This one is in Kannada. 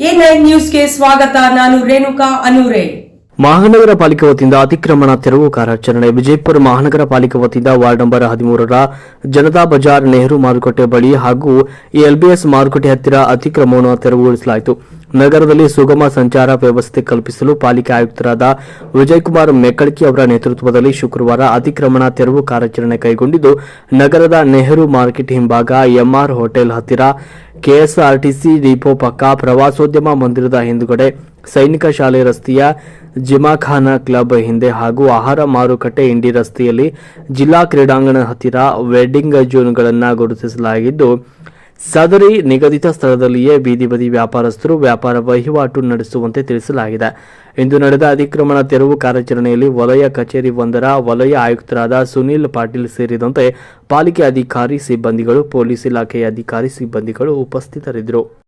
ನ್ಯೂಸ್ಗೆ ಸ್ವಾಗತ, ನಾನು ರೇಣುಕಾ ಅನೂರೆ. ಮಹಾನಗರ ಪಾಲಿಕೆ ವತಿಯಿಂದ ಅತಿಕ್ರಮಣ, ತೆರವು ಕಾರ್ಯಾಚರಣೆ. ವಿಜಯಪುರ ಮಹಾನಗರ ಪಾಲಿಕೆ ವತಿಯಿಂದ ವಾರ್ಡ್ ನಂಬರ್ ಹದಿಮೂರರ ಜನತಾ ಬಜಾರ್ ನೆಹರು ಮಾರುಕಟ್ಟೆ ಬಳಿ ಹಾಗೂ ಎಲ್ಬಿಎಸ್ ಮಾರುಕಟ್ಟೆ ಹತ್ತಿರ ಅತಿಕ್ರಮಣ ತೆರವುಗೊಳಿಸಲಾಯಿತು ನಗರದಲ್ಲಿ ಸುಗಮ ಸಂಚಾರ ವ್ಯವಸ್ಥೆ ಕಲ್ಪಿಸಲು ಪಾಲಿಕೆ ಆಯುಕ್ತರಾದ ವಿಜಯಕುಮಾರ್ ಮೆಕ್ಕಳಕಿ ಅವರ ನೇತೃತ್ವದಲ್ಲಿ ಶುಕ್ರವಾರ ಅತಿಕ್ರಮಣ, ತೆರವು ಕಾರ್ಯಾಚರಣೆ ಕೈಗೊಂಡಿದ್ದು, ನಗರದ ನೆಹರು ಮಾರ್ಕೆಟ್ ಹಿಂಭಾಗ ಎಂಆರ್ ಹೋಟೆಲ್ ಹತ್ತಿರ ಕೆಎಸ್ಆರ್ಟಿಸಿ ಡಿಪೋ ಪಕ್ಕ ಪ್ರವಾಸೋದ್ಯಮ ಮಂದಿರದ ಹಿಂದುಗಡೆ ಸೈನಿಕ ಶಾಲೆ ರಸ್ತೆಯ ಜಿಮಾಖಾನ ಕ್ಲಬ್ ಹಿಂದೆ ಹಾಗೂ ಆಹಾರ ಮಾರುಕಟ್ಟೆ ಇಂಡಿ ರಸ್ತೆಯಲ್ಲಿ ಜಿಲ್ಲಾ ಕ್ರೀಡಾಂಗಣ ಹತ್ತಿರ ವೆಡ್ಡಿಂಗ್ ಜೋನ್ಗಳನ್ನು ಗುರುತಿಸಲಾಗಿದ್ದು ಸದರಿ ನಿಗದಿತ ಸ್ಥಳದಲ್ಲಿಯೇ ಬೀದಿ ಬದಿ ವ್ಯಾಪಾರಸ್ಥರು ವ್ಯಾಪಾರ ವಹಿವಾಟು ನಡೆಸುವಂತೆ ತಿಳಿಸಲಾಗಿದೆ. ಇಂದು ನಡೆದ ಅತಿಕ್ರಮಣ ತೆರವು ಕಾರ್ಯಾಚರಣೆಯಲ್ಲಿ ವಲಯ ಕಚೇರಿ ಒಂದರ ವಲಯ ಆಯುಕ್ತರಾದ ಸುನೀಲ್ ಪಾಟೀಲ್ ಸೇರಿದಂತೆ ಪಾಲಿಕೆ ಅಧಿಕಾರಿ ಸಿಬ್ಬಂದಿಗಳು, ಪೊಲೀಸ್ ಇಲಾಖೆಯ ಅಧಿಕಾರಿ ಸಿಬ್ಬಂದಿಗಳು ಉಪಸ್ಥಿತರಿದ್ದರು.